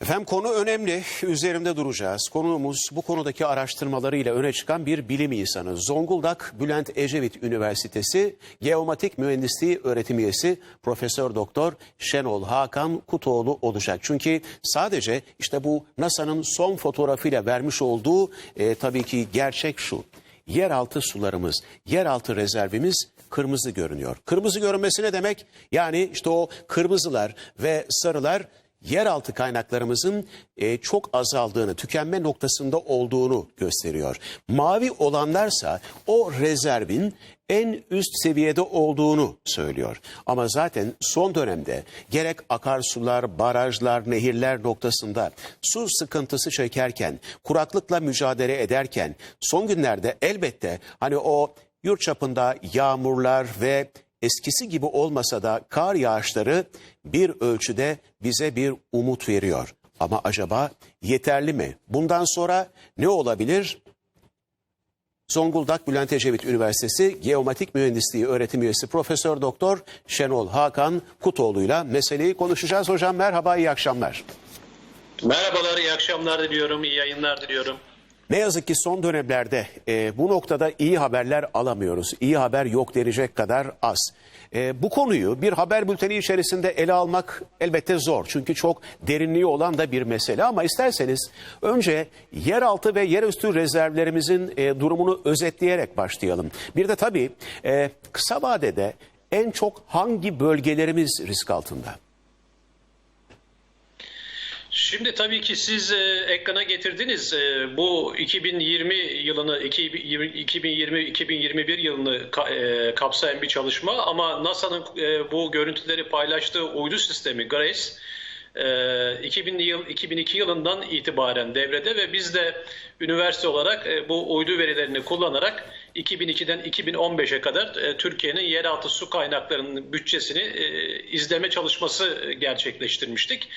Efendim konu önemli. Üzerinde duracağız. Konuğumuz bu konudaki araştırmalarıyla öne çıkan bir bilim insanı. Zonguldak Bülent Ecevit Üniversitesi Geomatik Mühendisliği öğretim üyesi Profesör Doktor Şenol Hakan Kutoğlu olacak. Çünkü sadece işte bu NASA'nın son fotoğrafıyla vermiş olduğu e, tabii ki gerçek şu. Yeraltı sularımız, yeraltı rezervimiz kırmızı görünüyor. Kırmızı görünmesi ne demek? Yani işte o kırmızılar ve sarılar yeraltı kaynaklarımızın e, çok azaldığını, tükenme noktasında olduğunu gösteriyor. Mavi olanlarsa o rezervin en üst seviyede olduğunu söylüyor. Ama zaten son dönemde gerek akarsular, barajlar, nehirler noktasında su sıkıntısı çekerken, kuraklıkla mücadele ederken son günlerde elbette hani o yurt çapında yağmurlar ve eskisi gibi olmasa da kar yağışları bir ölçüde bize bir umut veriyor. Ama acaba yeterli mi? Bundan sonra ne olabilir? Zonguldak Bülent Ecevit Üniversitesi Geomatik Mühendisliği öğretim üyesi Profesör Doktor Şenol Hakan Kutoğlu'yla meseleyi konuşacağız. Hocam merhaba, iyi akşamlar. Merhabalar, iyi akşamlar diliyorum, iyi yayınlar diliyorum. Ne yazık ki son dönemlerde e, bu noktada iyi haberler alamıyoruz. İyi haber yok denecek kadar az. E, bu konuyu bir haber bülteni içerisinde ele almak elbette zor. Çünkü çok derinliği olan da bir mesele. Ama isterseniz önce yeraltı ve yerüstü rezervlerimizin e, durumunu özetleyerek başlayalım. Bir de tabii e, kısa vadede en çok hangi bölgelerimiz risk altında? Şimdi tabii ki siz e, ekrana getirdiniz e, bu 2020 yılını 2020-2021 yılını ka- e, kapsayan bir çalışma ama NASA'nın e, bu görüntüleri paylaştığı uydu sistemi GRACE e, 2000 yıl 2002 yılından itibaren devrede ve biz de üniversite olarak e, bu uydu verilerini kullanarak 2002'den 2015'e kadar e, Türkiye'nin yeraltı su kaynaklarının bütçesini e, izleme çalışması gerçekleştirmiştik.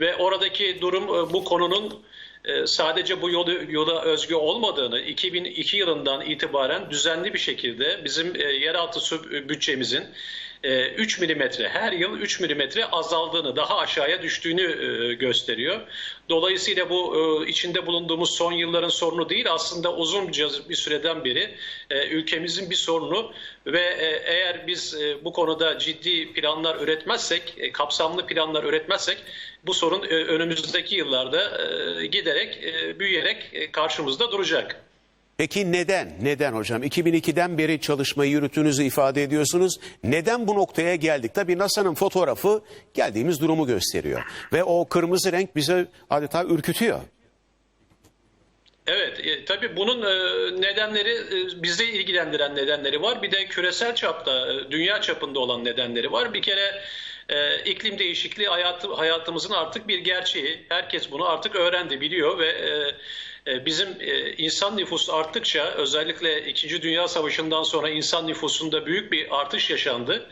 Ve oradaki durum e, bu konunun e, sadece bu yolu, yola özgü olmadığını 2002 yılından itibaren düzenli bir şekilde bizim e, yeraltı su bütçemizin e, 3 milimetre her yıl 3 milimetre azaldığını daha aşağıya düştüğünü e, gösteriyor. Dolayısıyla bu e, içinde bulunduğumuz son yılların sorunu değil aslında uzunca bir süreden beri e, ülkemizin bir sorunu ve e, eğer biz e, bu konuda ciddi planlar üretmezsek, e, kapsamlı planlar üretmezsek bu sorun e, önümüzdeki yıllarda e, giderek, e, büyüyerek e, karşımızda duracak. Peki neden? Neden hocam? 2002'den beri çalışmayı yürüttüğünüzü ifade ediyorsunuz. Neden bu noktaya geldik? Tabii NASA'nın fotoğrafı geldiğimiz durumu gösteriyor. Ve o kırmızı renk bize adeta ürkütüyor. Evet, e, tabii bunun e, nedenleri e, bizi ilgilendiren nedenleri var. Bir de küresel çapta, e, dünya çapında olan nedenleri var. Bir kere e, iklim değişikliği hayatı, hayatımızın artık bir gerçeği. Herkes bunu artık öğrendi, biliyor ve e, bizim e, insan nüfusu arttıkça özellikle 2. Dünya Savaşı'ndan sonra insan nüfusunda büyük bir artış yaşandı.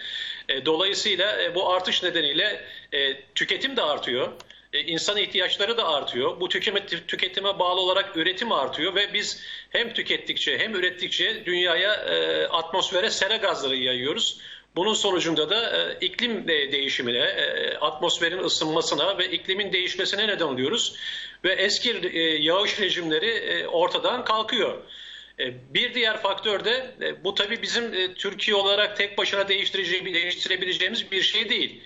E, dolayısıyla e, bu artış nedeniyle e, tüketim de artıyor. İnsan ihtiyaçları da artıyor. Bu tüketime, tüketime bağlı olarak üretim artıyor ve biz hem tükettikçe hem ürettikçe dünyaya atmosfere sera gazları yayıyoruz. Bunun sonucunda da e, iklim de değişimine, e, atmosferin ısınmasına ve iklimin değişmesine neden oluyoruz. Ve eski e, yağış rejimleri e, ortadan kalkıyor. E, Bir diğer faktör de e, bu tabii bizim e, Türkiye olarak tek başına değiştirebileceğimiz bir şey değil.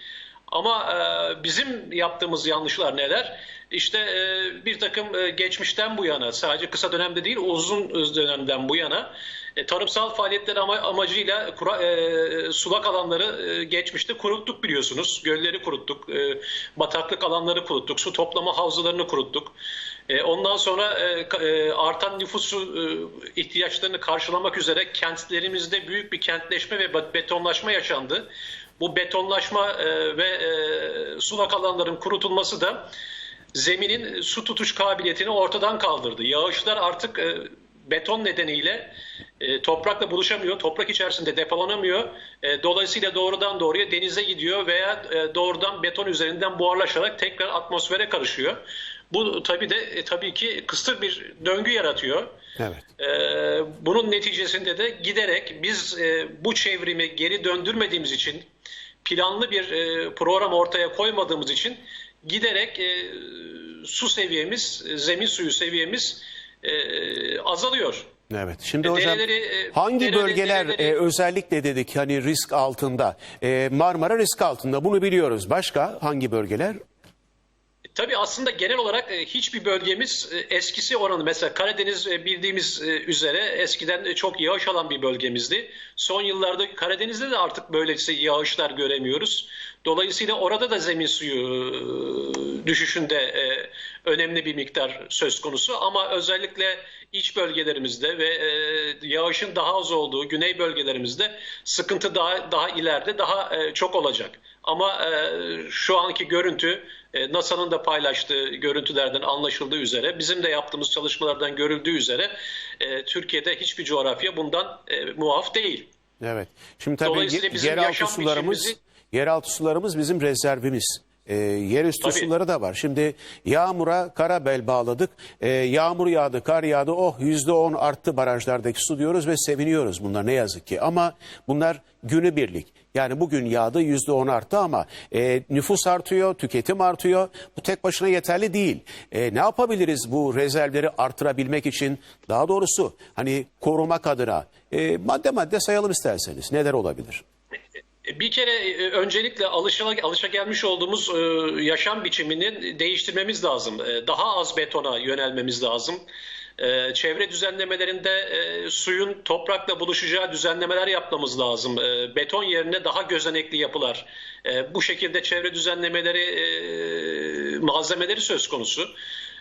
Ama e, bizim yaptığımız yanlışlar neler? İşte e, bir takım e, geçmişten bu yana, sadece kısa dönemde değil uzun dönemden bu yana e, tarımsal faaliyetler ama, amacıyla kura, e, sulak alanları e, geçmişte kuruttuk biliyorsunuz. Gölleri kuruttuk, e, bataklık alanları kuruttuk, su toplama havzalarını kuruttuk. E, ondan sonra e, e, artan nüfusu e, ihtiyaçlarını karşılamak üzere kentlerimizde büyük bir kentleşme ve bet- betonlaşma yaşandı. Bu betonlaşma e, ve e, sulak alanların kurutulması da zeminin su tutuş kabiliyetini ortadan kaldırdı. Yağışlar artık e, beton nedeniyle e, toprakla buluşamıyor, toprak içerisinde depolanamıyor. E, dolayısıyla doğrudan doğruya denize gidiyor veya e, doğrudan beton üzerinden buharlaşarak tekrar atmosfere karışıyor. Bu tabii de e, tabii ki kısır bir döngü yaratıyor. Evet. Ee, bunun neticesinde de giderek biz e, bu çevrimi geri döndürmediğimiz için planlı bir e, program ortaya koymadığımız için giderek e, su seviyemiz, e, zemin suyu seviyemiz e, azalıyor. Evet. Şimdi E, hocam dereleri, e, hangi dereleri- bölgeler dereleri- e, özellikle dedik hani risk altında? E, Marmara risk altında bunu biliyoruz. Başka hangi bölgeler? Tabii aslında genel olarak e, hiçbir bölgemiz e, eskisi oranı mesela Karadeniz e, bildiğimiz üzere eskiden çok yağış alan bir bölgemizdi. Son yıllarda Karadeniz'de de artık böylesi yağışlar göremiyoruz. Dolayısıyla orada da zemin suyu düşüşünde önemli bir miktar söz konusu ama özellikle iç bölgelerimizde ve yağışın daha az olduğu güney bölgelerimizde sıkıntı daha daha ileride daha çok olacak. Ama e, şu anki görüntü e, NASA'nın da paylaştığı görüntülerden anlaşıldığı üzere bizim de yaptığımız çalışmalardan görüldüğü üzere e, Türkiye'de hiçbir coğrafya bundan e, muaf değil. Evet. Şimdi tabii yeraltı sularımız biçimimizi- yeraltı sularımız bizim rezervimiz. Ee, yerüstü Tabii. suları da var. Şimdi yağmura kara bel bağladık. Ee, yağmur yağdı, kar yağdı. Oh yüzde on arttı barajlardaki su diyoruz ve seviniyoruz bunlar ne yazık ki. Ama bunlar günübirlik. Yani bugün yağdı yüzde on arttı ama e, nüfus artıyor, tüketim artıyor. Bu tek başına yeterli değil. E, ne yapabiliriz bu rezervleri artırabilmek için? Daha doğrusu hani korumak adına e, madde madde sayalım isterseniz. Neler olabilir? Bir kere e, öncelikle alışa, alışa gelmiş olduğumuz e, yaşam biçimini değiştirmemiz lazım. E, Daha az betona yönelmemiz lazım. E, Çevre düzenlemelerinde e, suyun toprakla buluşacağı düzenlemeler yapmamız lazım. E, Beton yerine daha gözenekli yapılar. E, Bu şekilde çevre düzenlemeleri e, malzemeleri söz konusu.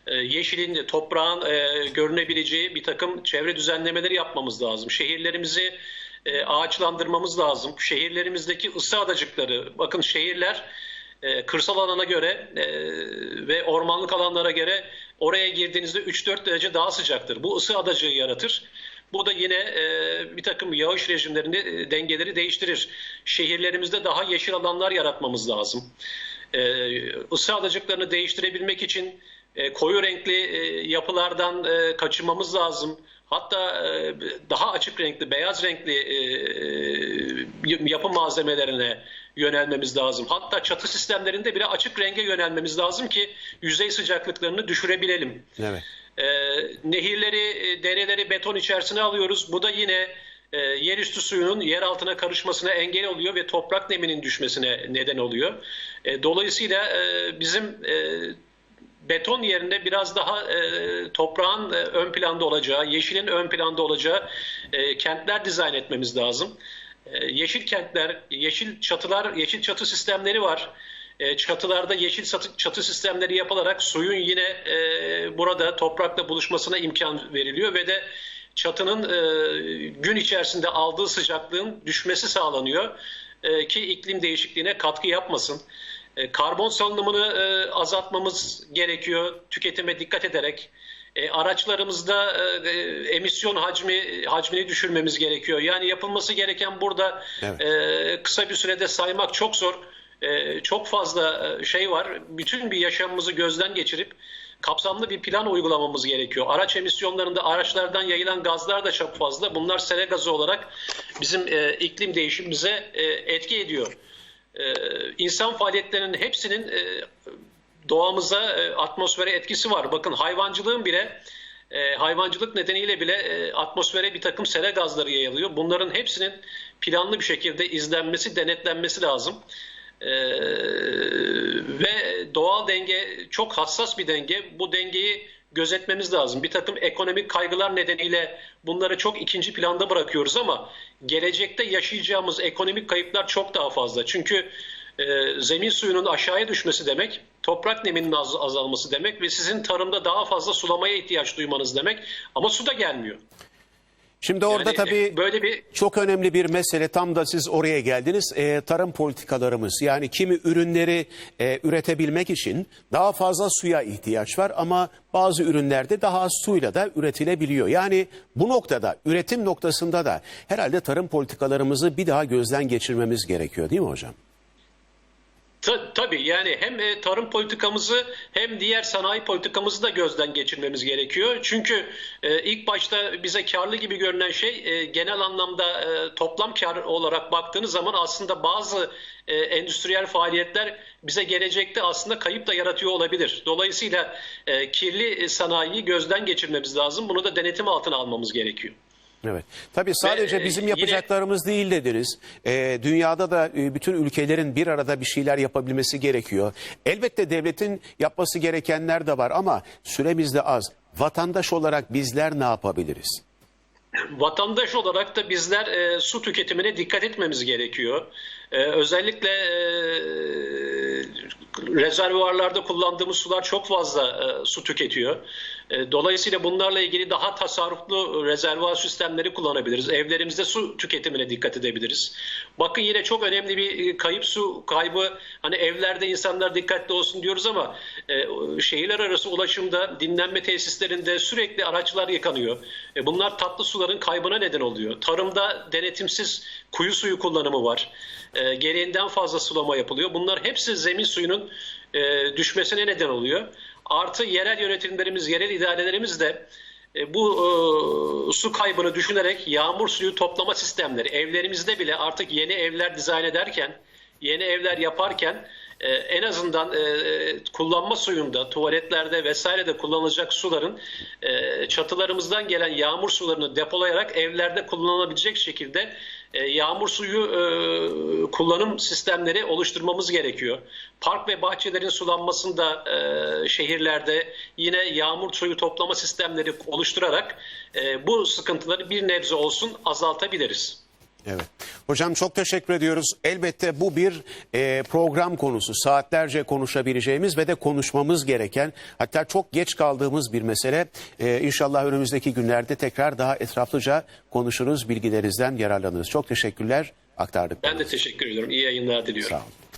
E, Yeşilin, toprağın e, görünebileceği bir takım çevre düzenlemeleri yapmamız lazım. Şehirlerimizi e, ağaçlandırmamız lazım. Şehirlerimizdeki ısı adacıkları, bakın şehirler e, kırsal alana göre e, ve ormanlık alanlara göre oraya girdiğinizde 3-4 derece daha sıcaktır. Bu ısı adacığı yaratır. Bu da yine e, bir takım yağış rejimlerini, dengeleri değiştirir. Şehirlerimizde daha yeşil alanlar yaratmamız lazım. E, ısı adacıklarını değiştirebilmek için koyu renkli yapılardan e, kaçınmamız lazım. Hatta daha açık renkli, beyaz renkli yapı malzemelerine yönelmemiz lazım. Hatta çatı sistemlerinde bile açık renge yönelmemiz lazım ki yüzey sıcaklıklarını düşürebilelim. Evet. E, nehirleri, dereleri beton içerisine alıyoruz. Bu da yine e, yerüstü suyunun yer altına karışmasına engel oluyor ve toprak neminin düşmesine neden oluyor. E, dolayısıyla e, bizim e, beton yerine biraz daha e, toprağın e, ön planda olacağı, yeşilin ön planda olacağı e, kentler dizayn etmemiz lazım. E, yeşil kentler, yeşil çatılar, yeşil çatı sistemleri var. E, çatılarda yeşil çatı, sistemleri yapılarak suyun yine e, burada toprakla buluşmasına imkan veriliyor ve de çatının e, gün içerisinde aldığı sıcaklığın düşmesi sağlanıyor e, ki iklim değişikliğine katkı yapmasın. Karbon salınımını e, azaltmamız gerekiyor tüketime dikkat ederek. E, araçlarımızda e, e, emisyon hacmi hacmini düşürmemiz gerekiyor. Yani yapılması gereken burada Evet. e, kısa bir sürede saymak çok zor. E, çok fazla e, şey var. Bütün bir yaşamımızı gözden geçirip kapsamlı bir plan uygulamamız gerekiyor. Araç emisyonlarında araçlardan yayılan gazlar da çok fazla. Bunlar sera gazı olarak bizim e, iklim değişimimize e, etki ediyor. E, insan faaliyetlerinin hepsinin e, doğamıza, e, atmosfere etkisi var. Bakın hayvancılığın bile e, hayvancılık nedeniyle bile e, atmosfere bir takım sera gazları yayılıyor. Bunların hepsinin planlı bir şekilde izlenmesi, denetlenmesi lazım. E, ve doğal denge çok hassas bir denge. Bu dengeyi gözetmemiz lazım. Bir takım ekonomik kaygılar nedeniyle bunları çok ikinci planda bırakıyoruz ama gelecekte yaşayacağımız ekonomik kayıplar çok daha fazla. Çünkü e, zemin suyunun aşağıya düşmesi demek, toprak neminin az, azalması demek ve sizin tarımda daha fazla sulamaya ihtiyaç duymanız demek. Ama su da gelmiyor. Şimdi orada Yani, tabii e, böyle bir çok önemli bir mesele tam da siz oraya geldiniz. Ee, tarım politikalarımız yani kimi ürünleri e, üretebilmek için daha fazla suya ihtiyaç var ama bazı ürünlerde daha az suyla da üretilebiliyor. Yani bu noktada üretim noktasında da herhalde tarım politikalarımızı bir daha gözden geçirmemiz gerekiyor değil mi hocam? Ta- tabii yani hem e, tarım politikamızı hem diğer sanayi politikamızı da gözden geçirmemiz gerekiyor. Çünkü e, ilk başta bize karlı gibi görünen şey e, genel anlamda e, toplam kar olarak baktığınız zaman aslında bazı e, endüstriyel faaliyetler bize gelecekte aslında kayıp da yaratıyor olabilir. Dolayısıyla e, kirli sanayiyi gözden geçirmemiz lazım. Bunu da denetim altına almamız gerekiyor. Evet. Tabii sadece Ve, e, bizim yine- yapacaklarımız değil dediniz. Ee, dünyada da e, bütün ülkelerin bir arada bir şeyler yapabilmesi gerekiyor. Elbette devletin yapması gerekenler de var ama süremiz de az. Vatandaş olarak bizler ne yapabiliriz? Vatandaş olarak da bizler e, su tüketimine dikkat etmemiz gerekiyor. E, özellikle e, rezervuarlarda kullandığımız sular çok fazla e, su tüketiyor. E, dolayısıyla bunlarla ilgili daha tasarruflu rezervuar sistemleri kullanabiliriz. Evlerimizde su tüketimine dikkat edebiliriz. Bakın yine çok önemli bir e, kayıp su kaybı. Hani evlerde insanlar dikkatli olsun diyoruz ama e, şehirler arası ulaşımda, dinlenme tesislerinde sürekli araçlar yıkanıyor. E, bunlar tatlı suların kaybına neden oluyor. Tarımda denetimsiz kuyu suyu kullanımı var. E, gereğinden fazla sulama yapılıyor. Bunlar hepsi zemin suyunun e, düşmesine neden oluyor. Artı yerel yönetimlerimiz, yerel idarelerimiz de e, bu e, su kaybını düşünerek yağmur suyu toplama sistemleri evlerimizde bile artık yeni evler dizayn ederken, yeni evler yaparken e, en azından e, kullanma suyunda, tuvaletlerde vesairede kullanılacak suların e, çatılarımızdan gelen yağmur sularını depolayarak evlerde kullanılabilecek şekilde yağmur suyu e, kullanım sistemleri oluşturmamız gerekiyor. Park ve bahçelerin sulanmasında e, şehirlerde yine yağmur suyu toplama sistemleri oluşturarak e, bu sıkıntıları bir nebze olsun azaltabiliriz. Evet. Hocam çok teşekkür ediyoruz. Elbette bu bir e, program konusu. Saatlerce konuşabileceğimiz ve de konuşmamız gereken hatta çok geç kaldığımız bir mesele. E, inşallah önümüzdeki günlerde tekrar daha etraflıca konuşuruz, bilgilerinizden yararlanırız. Çok teşekkürler. Aktardık. Ben de teşekkür ediyorum. İyi yayınlar diliyorum. Sağ olun.